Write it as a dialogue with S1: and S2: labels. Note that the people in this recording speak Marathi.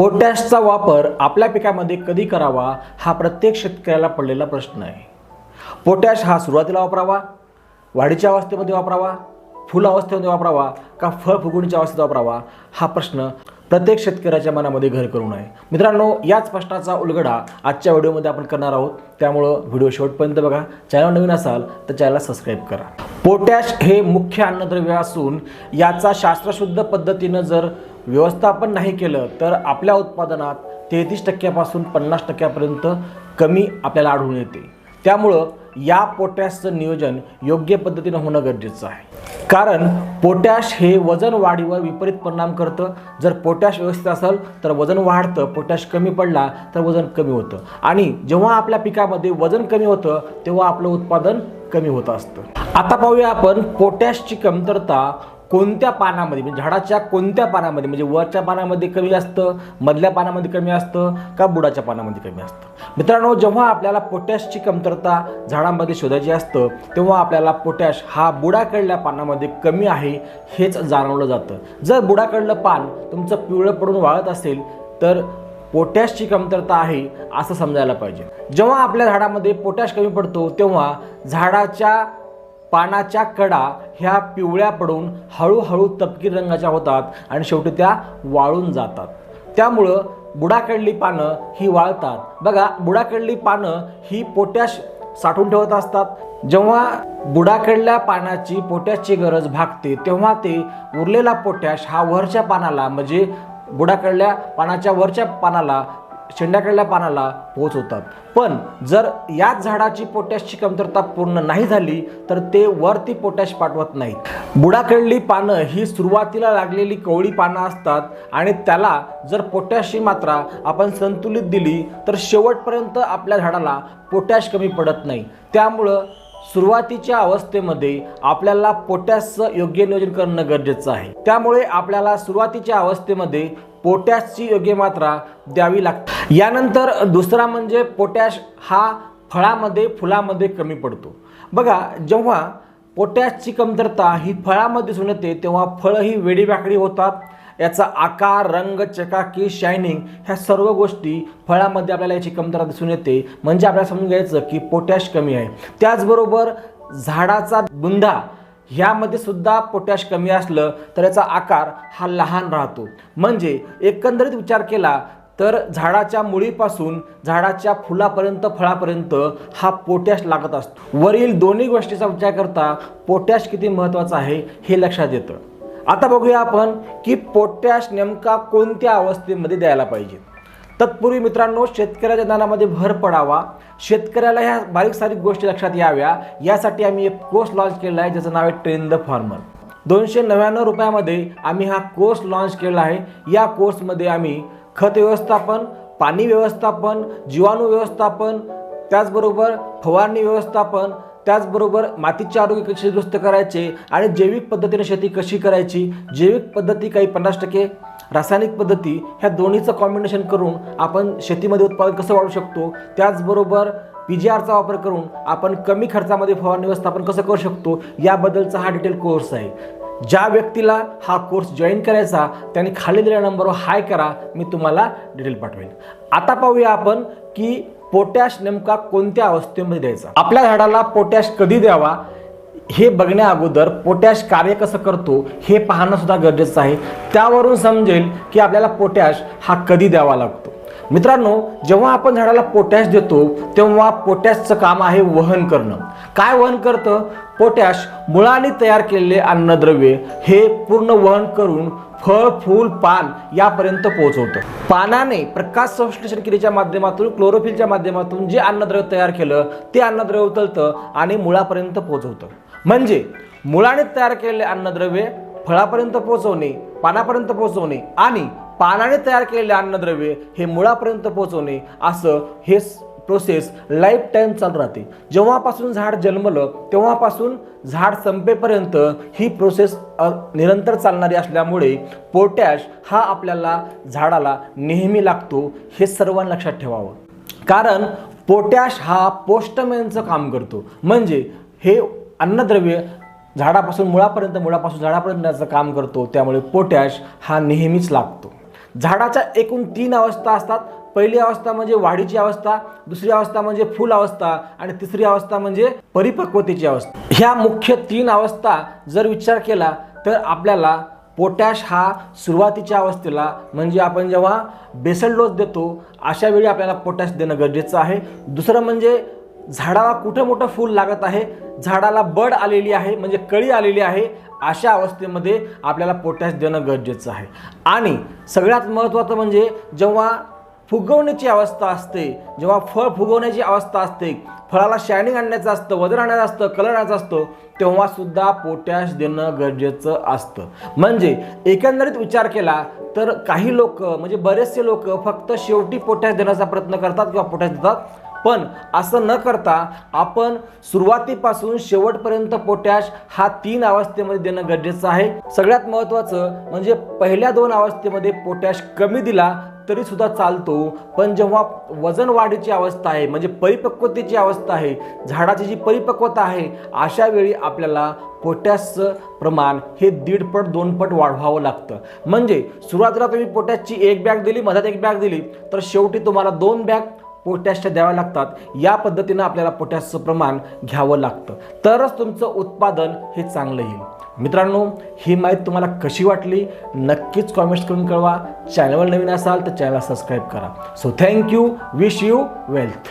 S1: पोटॅशचा वापर आपल्या पिकामध्ये कधी करावा हा प्रत्येक शेतकऱ्याला पडलेला प्रश्न आहे. पोटॅश हा सुरुवातीला वापरावा वाढीच्या अवस्थेमध्ये वापरावा फुल अवस्थेमध्ये वापरावा का फळ फुगवणीच्या अवस्थेत वापरावा हा प्रश्न प्रत्येक शेतकऱ्याच्या मनामध्ये घर करून आहे. मित्रांनो याच प्रश्नाचा उलगडा आजच्या व्हिडिओमध्ये आपण करणार आहोत. त्यामुळं व्हिडिओ शेवटपर्यंत बघा. चॅनल नवीन असाल तर चॅनलला सबस्क्राईब करा. पोटॅश हे मुख्य अन्नद्रव्य असून याचा शास्त्रशुद्ध पद्धतीनं जर व्यवस्थापन नाही केलं तर आपल्या उत्पादनात तेहतीस टक्क्यापासून पन्नास टक्क्यापर्यंत कमी आपल्याला आढळून येते. त्यामुळं या पोटॅशचं नियोजन योग्य पद्धतीनं होणं गरजेचं आहे. कारण पोटॅश हे वजन वाढीवर विपरीत परिणाम करतं. जर पोटॅश व्यवस्थित असेल तर वजन वाढतं पोटॅश कमी पडला तर वजन कमी होतं. आणि जेव्हा आपल्या पिकामध्ये वजन कमी होतं तेव्हा आपलं उत्पादन कमी होत असतं. आता पाहूया आपण पोटॅशची कमतरता कोणत्या पानामध्ये म्हणजे झाडाच्या कोणत्या पानामध्ये म्हणजे वरच्या पानामध्ये कमी असतं मधल्या पानामध्ये कमी असतं का बुडाच्या पानामध्ये कमी असतं? मित्रांनो जेव्हा आपल्याला पोटॅशची कमतरता झाडांमध्ये शोधायची असतं तेव्हा आपल्याला पोटॅश हा बुडाकडल्या पानामध्ये कमी आहे हेच जाणवलं जातं. जर बुडाकडलं पान तुमचं पिवळं पडून वाळत असेल तर पोटॅशची कमतरता आहे असं समजायला पाहिजे. जेव्हा आपल्या झाडामध्ये पोटॅश कमी पडतो तेव्हा झाडाच्या पानाच्या कडा ह्या पिवळ्या पडून हळूहळू तपकीर रंगाच्या होतात आणि शेवटी त्या वाळून जातात. त्यामुळं बुडाकडली पानं ही वाळतात. बघा बुडाकडली पानं ही पोटॅश साठवून ठेवत असतात. जेव्हा बुडाकडल्या पानाची पोटॅशची गरज भागते तेव्हा ते उरलेला पोटॅश हा वरच्या पानाला म्हणजे बुडाकडल्या पानाच्या वरच्या पानाला शेंड्याकडल्या पानाला पोहोचवतात पण जर याच झाडाची पोटॅशची कमतरता पूर्ण नाही झाली तर ते वरती पोटॅश पाठवत नाहीत. बुडाकडली पानं ही सुरुवातीला लागलेली कवळी पानं असतात आणि त्याला जर पोटॅशची मात्रा आपण संतुलित दिली तर शेवटपर्यंत आपल्या झाडाला पोटॅश कमी पडत नाही. त्यामुळं सुरुवातीच्या अवस्थेमध्ये आपल्याला पोटॅशचं योग्य नियोजन करणं गरजेचं आहे. त्यामुळे आपल्याला सुरुवातीच्या अवस्थेमध्ये पोटॅशची योग्य मात्रा द्यावी लागते. यानंतर दुसरा म्हणजे पोटॅश हा फळामध्ये फुलामध्ये कमी पडतो. बघा जेव्हा पोटॅशची कमतरता ही फळामध्ये दिसून येते तेव्हा फळं ही वेडीवाकडी होतात. याचा आकार रंग चकाकी शायनिंग ह्या सर्व गोष्टी फळामध्ये आपल्याला याची कमतरता दिसून येते. म्हणजे आपल्याला समजून घ्यायचं की पोटॅश कमी आहे. त्याचबरोबर झाडाचा बुंधा ह्यामध्ये सुद्धा पोटॅश कमी असलं तर याचा आकार हा लहान राहतो. म्हणजे एकंदरीत विचार केला तर झाडाच्या मुळीपासून झाडाच्या फुलापर्यंत फळापर्यंत हा पोटॅश लागत असतो. वरील दोन्ही गोष्टीचा विचार करता पोटॅश किती महत्त्वाचं आहे हे लक्षात येतं. आता बघूया आपण की पोटॅश नेमका कोणत्या अवस्थेमध्ये द्यायला पाहिजे. तत्पूर्वी मित्रांनो शेतकऱ्याच्या ज्ञानामध्ये भर पडावा. शेतकऱ्याला ह्या बारीक सारीक गोष्टी लक्षात याव्या. यासाठी आम्ही एक कोर्स लॉन्च केला आहे ज्याचं नाव आहे ट्रेन द फार्मर दोनशे नव्याण्णव रुपयामध्ये आम्ही हा कोर्स लॉन्च केला आहे. या कोर्समध्ये आम्ही खत व्यवस्थापन पाणी व्यवस्थापन जीवाणू व्यवस्थापन त्याचबरोबर फवारणी व्यवस्थापन त्याचबरोबर मातीचे आरोग्य कसे दुरुस्त करायचे आणि जैविक पद्धतीने शेती कशी करायची जैविक पद्धती काही पन्नास टक्के रासायनिक पद्धती ह्या दोन्हीचं कॉम्बिनेशन करून आपण शेतीमध्ये उत्पादन कसं वाढवू शकतो त्याचबरोबर पी जी आरचा वापर करून आपण कमी खर्चामध्ये फवारणी व्यवस्थापन कसं करू शकतो याबद्दलचा हा डिटेल कोर्स आहे. ज्या व्यक्तीला हा कोर्स जॉईन करायचा त्याने खाली दिलेल्या नंबरवर हाय करा मी तुम्हाला डिटेल पाठवेन. आता पाहूया आपण की पोटॅश नेमका कोणत्या अवस्थेमध्ये द्यायचा. आपल्या झाडाला पोटॅश कधी द्यावा? हे बघण्या अगोदर पोटॅश कार्य कसं करतो हे पाहणं सुद्धा गरजेचं आहे. त्यावरून समजेल की आपल्याला पोटॅश हा कधी द्यावा लागतो. मित्रांनो जेव्हा आपण झाडाला पोटॅश देतो तेव्हा पोटॅशचं काम आहे वहन करणं. काय वहन करतं? पोटॅश मुळाने तयार केलेले अन्नद्रव्ये हे पूर्ण वहन करून फळ फूल पान यापर्यंत पोहोचवतं. पानाने प्रकाश संश्लेषण क्रियेच्या माध्यमातून क्लोरोफिलच्या माध्यमातून जे अन्नद्रव्य तयार केलं ते अन्नद्रव्य उचलतं आणि मुळापर्यंत पोहोचवतं. म्हणजे मुळाने तयार केलेले अन्नद्रव्ये फळापर्यंत पोहोचवणे पानापर्यंत पोहोचवणे आणि पानाने तयार केलेले अन्नद्रव्ये हे मुळापर्यंत पोहोचवणे असं हे प्रोसेस लाईफ टाईम चालू राहते. जेव्हापासून झाड जन्मलं तेव्हापासून झाड संपेपर्यंत ही प्रोसेस निरंतर चालणारी असल्यामुळे पोटॅश हा आपल्याला झाडाला नेहमी लागतो हे सर्वांना लक्षात ठेवावं. कारण पोटॅश हा पोस्टमॅनचं काम करतो. म्हणजे हे अन्नद्रव्य झाडापासून मुळापर्यंत मुळापासून झाडापर्यंत काम करतो त्यामुळे पोटॅश हा नेहमीच लागतो. झाडाच्या एकूण तीन अवस्था असतात. पहिली अवस्था म्हणजे वाढीची अवस्था दुसरी अवस्था म्हणजे फुल अवस्था आणि तिसरी अवस्था म्हणजे परिपक्वतेची अवस्था. ह्या मुख्य तीन अवस्था जर विचार केला तर आपल्याला पोटॅश हा सुरुवातीच्या अवस्थेला म्हणजे आपण जेव्हा बेसल डोस देतो अशा वेळी आपल्याला पोटॅश देणं गरजेचं आहे. दुसरं म्हणजे झाडाला कुठं मोठं फूल लागत आहे? झाडाला बड आलेली आहे म्हणजे कळी आलेली आहे अशा अवस्थेमध्ये आपल्याला पोटॅश देणं गरजेचं आहे. आणि सगळ्यात महत्त्वाचं म्हणजे जेव्हा फुगवण्याची अवस्था असते जेव्हा फळ फुगवण्याची अवस्था असते फळाला शायनिंग आणण्याचं असतं वजन आणायचं असतं कलर आणायचं असतं तेव्हा सुद्धा पोटॅश देणं गरजेचं असतं. म्हणजे एकंदरीत विचार केला तर काही लोक म्हणजे बरेचसे लोक फक्त शेवटी पोटॅश देण्याचा प्रयत्न करतात किंवा पोटॅश देतात पण असं न करता आपण सुरुवातीपासून शेवटपर्यंत पोटॅश हा तीन अवस्थेमध्ये देणं गरजेचं आहे. सगळ्यात महत्त्वाचं म्हणजे पहिल्या दोन अवस्थेमध्ये पोटॅश कमी दिला तरी सुद्धा चालतो. पण जेव्हा वजन वाढीची अवस्था आहे म्हणजे परिपक्वतेची अवस्था आहे झाडाची जी परिपक्वता आहे अशा वेळी आपल्याला पोटॅशचं प्रमाण हे दीडपट दोनपट वाढवावं लागतं. म्हणजे सुरुवातीला तुम्ही पोटॅशची एक बॅग दिली मधात एक बॅग दिली तर शेवटी तुम्हाला दोन बॅग पोटॅशच्या द्याव्या लागतात. या पद्धतीनं आपल्याला पोटॅशचं प्रमाण घ्यावं लागतं. तरच तुमचं उत्पादन हे चांगलं येईल. मित्रांनो ही माहिती तुम्हाला कशी वाटली? नक्कीच कॉमेंट्स करून कळवा. चॅनलवर नवीन असाल तर चॅनलला सबस्क्राईब करा. So thank you wish you wealth